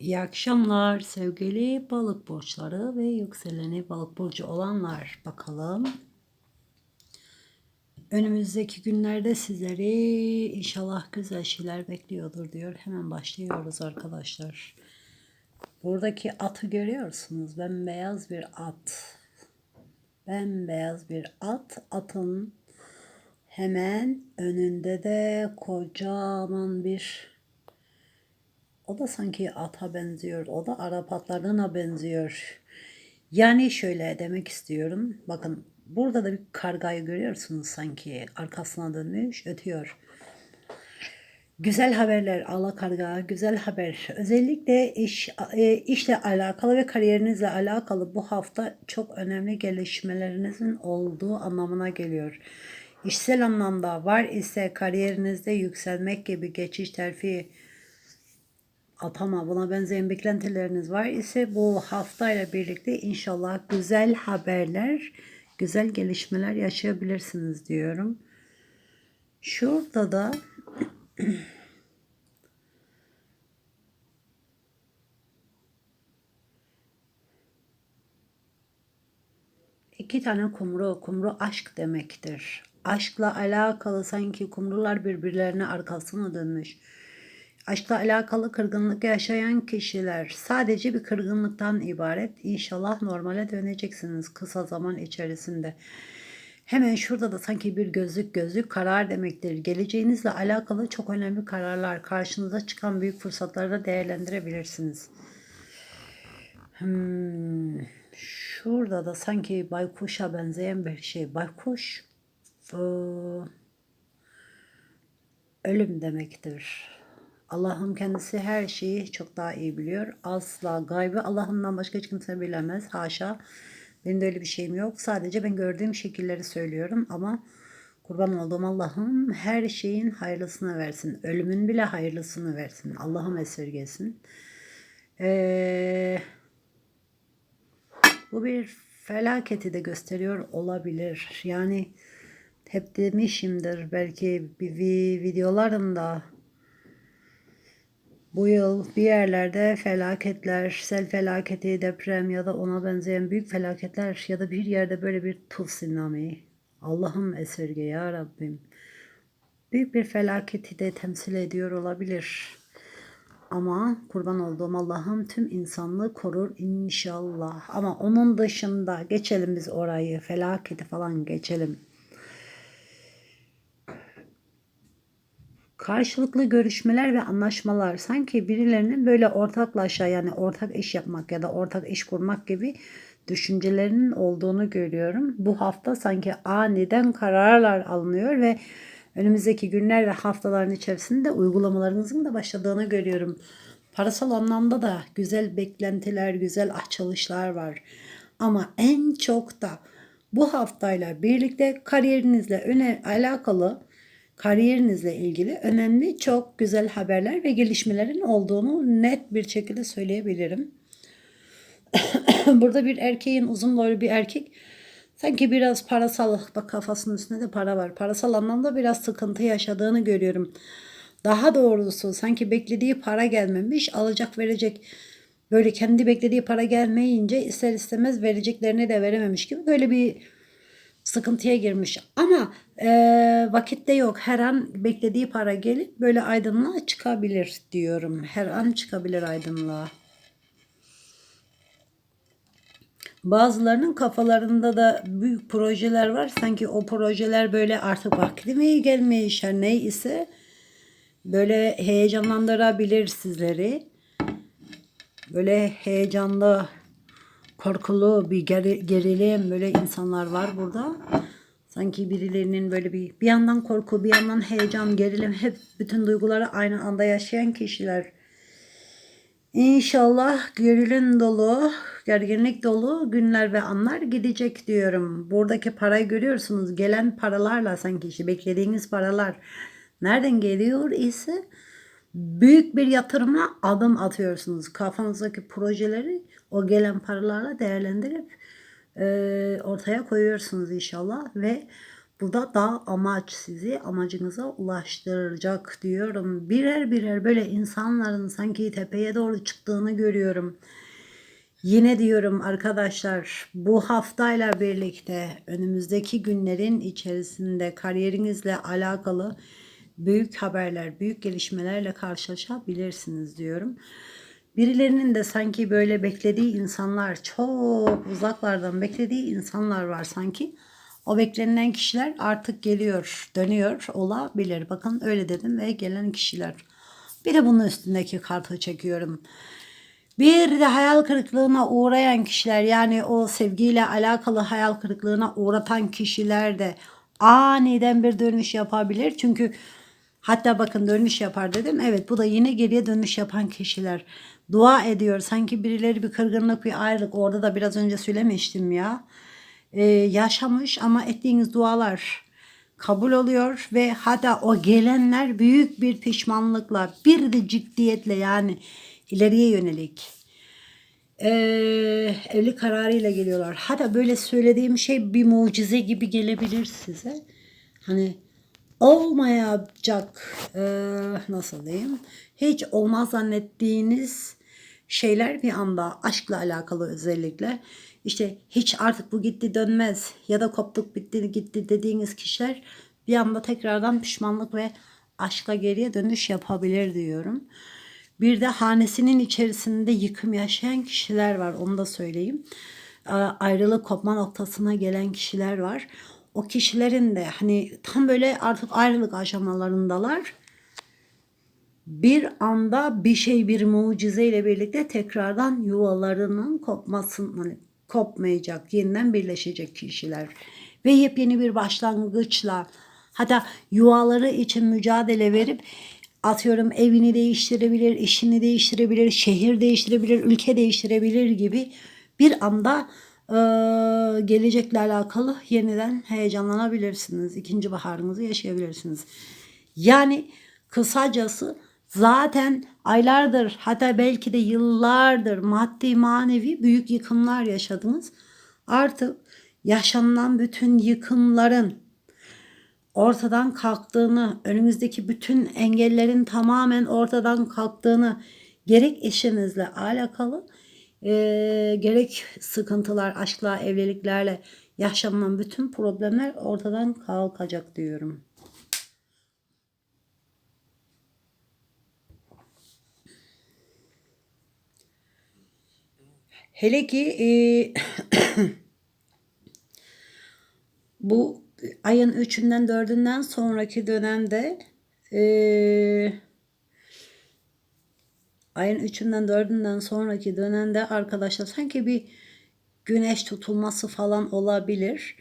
İyi akşamlar sevgili balık burçları ve yükseleni balık burcu olanlar. Bakalım. Önümüzdeki günlerde sizleri inşallah güzel şeyler bekliyordur diyor. Hemen başlıyoruz arkadaşlar. Buradaki atı görüyorsunuz. Bembeyaz bir at. Bembeyaz bir at. Atın hemen önünde de kocaman bir o da sanki ata benziyor. O da Arap atlarına benziyor. Yani şöyle demek istiyorum. Bakın burada da bir kargayı görüyorsunuz sanki. Arkasına dönmüş ötüyor. Güzel haberler ala karga, güzel haber. Özellikle iş e, işle alakalı ve kariyerinizle alakalı bu hafta çok önemli gelişmelerinizin olduğu anlamına geliyor. İşsel anlamda var ise kariyerinizde yükselmek gibi geçiş terfi atama buna benzeyen beklentileriniz var ise bu haftayla birlikte inşallah güzel haberler, güzel gelişmeler yaşayabilirsiniz diyorum. Şurada da iki tane kumru, kumru aşk demektir. Aşkla alakalı sanki kumrular birbirlerine arkasına dönmüş. Aşkla alakalı kırgınlık yaşayan kişiler sadece bir kırgınlıktan ibaret. İnşallah normale döneceksiniz kısa zaman içerisinde. Hemen şurada da sanki bir gözlük gözlük karar demektir. Geleceğinizle alakalı çok önemli kararlar, karşınıza çıkan büyük fırsatları da değerlendirebilirsiniz. Hmm, şurada da sanki baykuşa benzeyen bir şey. Baykuş ölüm demektir. Allah'ın kendisi her şeyi çok daha iyi biliyor. Asla gaybı Allah'ından başka hiç kimse bilemez. Haşa. Benim de öyle bir şeyim yok. Sadece ben gördüğüm şekilleri söylüyorum ama kurban olduğum Allah'ım her şeyin hayırlısını versin. Ölümün bile hayırlısını versin. Allah'ım esirgesin. Ee, bu bir felaketi de gösteriyor olabilir. Yani hep demişimdir belki bir videolarımda bu yıl bir yerlerde felaketler, sel felaketi, deprem ya da ona benzeyen büyük felaketler ya da bir yerde böyle bir tsunami. Allah'ım esirge ya Rabbim. Büyük bir felaketi de temsil ediyor olabilir. Ama kurban olduğum Allah'ım tüm insanlığı korur inşallah. Ama onun dışında geçelim biz orayı, felaketi falan geçelim. Karşılıklı görüşmeler ve anlaşmalar sanki birilerinin böyle ortaklaşa yani ortak iş yapmak ya da ortak iş kurmak gibi düşüncelerinin olduğunu görüyorum. Bu hafta sanki aniden kararlar alınıyor ve önümüzdeki günler ve haftaların içerisinde uygulamalarınızın da başladığını görüyorum. Parasal anlamda da güzel beklentiler, güzel açılışlar var. Ama en çok da bu haftayla birlikte kariyerinizle öne alakalı kariyerinizle ilgili önemli çok güzel haberler ve gelişmelerin olduğunu net bir şekilde söyleyebilirim. Burada bir erkeğin uzun boylu bir erkek sanki biraz parasal bak kafasının üstünde de para var. Parasal anlamda biraz sıkıntı yaşadığını görüyorum. Daha doğrusu sanki beklediği para gelmemiş alacak verecek böyle kendi beklediği para gelmeyince ister istemez vereceklerini de verememiş gibi böyle bir sıkıntıya girmiş. Ama e, vakitte yok. Her an beklediği para gelip böyle aydınlığa çıkabilir diyorum. Her an çıkabilir aydınlığa. Bazılarının kafalarında da büyük projeler var. Sanki o projeler böyle artık vakti mi gelmiş her ne ise böyle heyecanlandırabilir sizleri. Böyle heyecanlı korkulu bir gerilim böyle insanlar var burada. Sanki birilerinin böyle bir bir yandan korku, bir yandan heyecan, gerilim hep bütün duyguları aynı anda yaşayan kişiler. İnşallah gerilim dolu, gerginlik dolu günler ve anlar gidecek diyorum. Buradaki parayı görüyorsunuz. Gelen paralarla sanki işte beklediğiniz paralar nereden geliyor ise büyük bir yatırıma adım atıyorsunuz. Kafanızdaki projeleri o gelen paralarla değerlendirip e, ortaya koyuyorsunuz inşallah ve Burada da amaç sizi amacınıza ulaştıracak diyorum. Birer birer böyle insanların sanki tepeye doğru çıktığını görüyorum. Yine diyorum arkadaşlar bu haftayla birlikte önümüzdeki günlerin içerisinde kariyerinizle alakalı büyük haberler, büyük gelişmelerle karşılaşabilirsiniz diyorum. Birilerinin de sanki böyle beklediği insanlar, çok uzaklardan beklediği insanlar var sanki. O beklenilen kişiler artık geliyor, dönüyor olabilir. Bakın öyle dedim ve gelen kişiler. Bir de bunun üstündeki kartı çekiyorum. Bir de hayal kırıklığına uğrayan kişiler yani o sevgiyle alakalı hayal kırıklığına uğratan kişiler de aniden bir dönüş yapabilir. Çünkü hatta bakın dönüş yapar dedim. Evet bu da yine geriye dönüş yapan kişiler. Dua ediyor. Sanki birileri bir kırgınlık bir ayrılık. Orada da biraz önce söylemiştim ya. Ee, yaşamış ama ettiğiniz dualar kabul oluyor ve hatta o gelenler büyük bir pişmanlıkla bir de ciddiyetle yani ileriye yönelik ee, evlilik kararıyla geliyorlar. Hatta böyle söylediğim şey bir mucize gibi gelebilir size. Hani olmayacak ee, nasıl diyeyim hiç olmaz zannettiğiniz şeyler bir anda aşkla alakalı özellikle işte hiç artık bu gitti dönmez ya da koptuk bitti gitti dediğiniz kişiler bir anda tekrardan pişmanlık ve aşkla geriye dönüş yapabilir diyorum. Bir de hanesinin içerisinde yıkım yaşayan kişiler var onu da söyleyeyim. Ayrılık kopma noktasına gelen kişiler var. O kişilerin de hani tam böyle artık ayrılık aşamalarındalar. Bir anda bir şey bir mucizeyle birlikte tekrardan yuvalarının kopmasın hani kopmayacak yeniden birleşecek kişiler. Ve yepyeni bir başlangıçla hatta yuvaları için mücadele verip atıyorum evini değiştirebilir, işini değiştirebilir, şehir değiştirebilir, ülke değiştirebilir gibi bir anda e, gelecekle alakalı yeniden heyecanlanabilirsiniz. İkinci baharınızı yaşayabilirsiniz. Yani kısacası zaten aylardır hatta belki de yıllardır maddi manevi büyük yıkımlar yaşadınız. Artık yaşanılan bütün yıkımların ortadan kalktığını, önümüzdeki bütün engellerin tamamen ortadan kalktığını gerek eşinizle alakalı e, gerek sıkıntılar, aşkla, evliliklerle yaşanılan bütün problemler ortadan kalkacak diyorum. Hele ki e, bu ayın 3'ünden 4'ünden sonraki dönemde e, ayın 3'ünden 4'ünden sonraki dönemde arkadaşlar sanki bir güneş tutulması falan olabilir.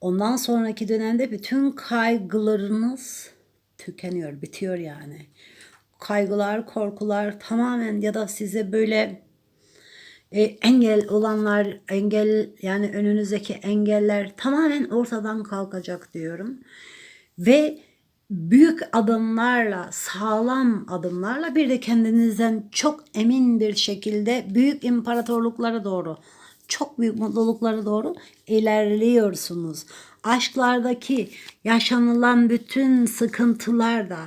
Ondan sonraki dönemde bütün kaygılarınız tükeniyor, bitiyor yani. Kaygılar, korkular tamamen ya da size böyle e, engel olanlar, engel yani önünüzdeki engeller tamamen ortadan kalkacak diyorum. Ve büyük adımlarla, sağlam adımlarla bir de kendinizden çok emin bir şekilde büyük imparatorluklara doğru, çok büyük mutluluklara doğru ilerliyorsunuz. Aşklardaki yaşanılan bütün sıkıntılar da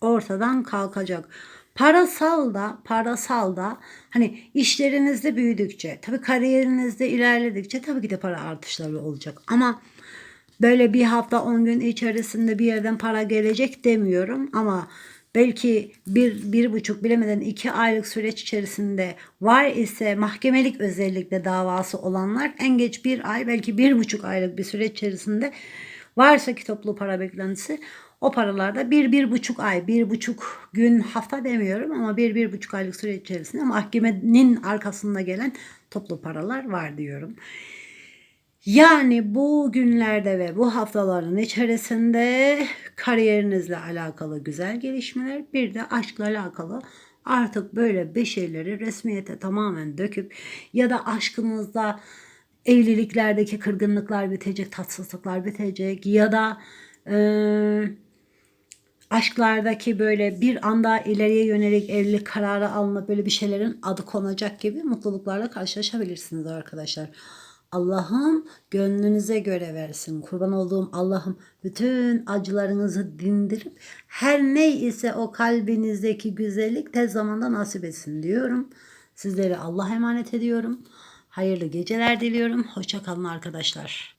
ortadan kalkacak. Parasal da, parasal da hani işlerinizde büyüdükçe, tabii kariyerinizde ilerledikçe tabii ki de para artışları olacak. Ama böyle bir hafta 10 gün içerisinde bir yerden para gelecek demiyorum ama belki bir, bir buçuk bilemeden iki aylık süreç içerisinde var ise mahkemelik özellikle davası olanlar en geç bir ay belki bir buçuk aylık bir süreç içerisinde varsa ki toplu para beklentisi o paralarda bir, bir buçuk ay, bir buçuk gün hafta demiyorum ama bir, bir buçuk aylık süre içerisinde mahkemenin arkasında gelen toplu paralar var diyorum. Yani bu günlerde ve bu haftaların içerisinde kariyerinizle alakalı güzel gelişmeler bir de aşkla alakalı artık böyle bir şeyleri resmiyete tamamen döküp ya da aşkınızda evliliklerdeki kırgınlıklar bitecek, tatsızlıklar bitecek ya da e, aşklardaki böyle bir anda ileriye yönelik evlilik kararı alınıp böyle bir şeylerin adı konacak gibi mutluluklarla karşılaşabilirsiniz arkadaşlar. Allah'ım gönlünüze göre versin. Kurban olduğum Allah'ım bütün acılarınızı dindirip her ne ise o kalbinizdeki güzellik tez zamanda nasip etsin diyorum. Sizleri Allah emanet ediyorum. Hayırlı geceler diliyorum. Hoşça kalın arkadaşlar.